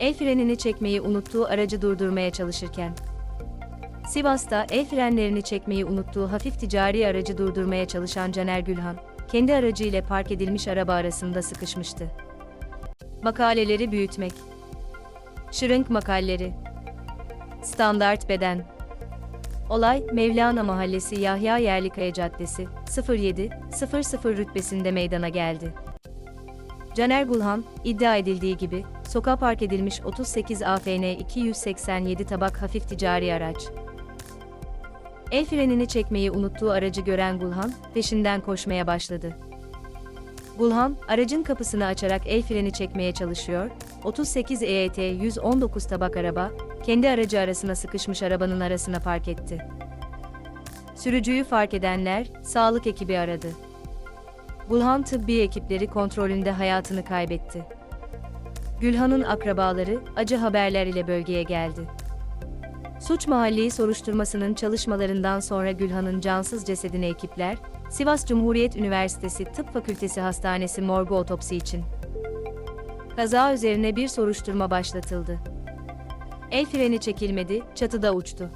el frenini çekmeyi unuttuğu aracı durdurmaya çalışırken. Sivas'ta el frenlerini çekmeyi unuttuğu hafif ticari aracı durdurmaya çalışan Caner Gülhan, kendi aracı ile park edilmiş araba arasında sıkışmıştı. Makaleleri büyütmek. Şırınk makalleri. Standart beden. Olay, Mevlana Mahallesi Yahya Yerlikaya Caddesi, 07-00 rütbesinde meydana geldi. Caner Gulhan, iddia edildiği gibi, sokağa park edilmiş 38 AFN 287 tabak hafif ticari araç. El frenini çekmeyi unuttuğu aracı gören Gulhan, peşinden koşmaya başladı. Gulhan, aracın kapısını açarak el freni çekmeye çalışıyor, 38 EET 119 tabak araba, kendi aracı arasına sıkışmış arabanın arasına park etti. Sürücüyü fark edenler, sağlık ekibi aradı. Gulhan tıbbi ekipleri kontrolünde hayatını kaybetti. Gülhan'ın akrabaları, acı haberler ile bölgeye geldi. Suç mahalleyi soruşturmasının çalışmalarından sonra Gülhan'ın cansız cesedini ekipler, Sivas Cumhuriyet Üniversitesi Tıp Fakültesi Hastanesi morgu otopsi için. Kaza üzerine bir soruşturma başlatıldı. El freni çekilmedi, çatıda uçtu.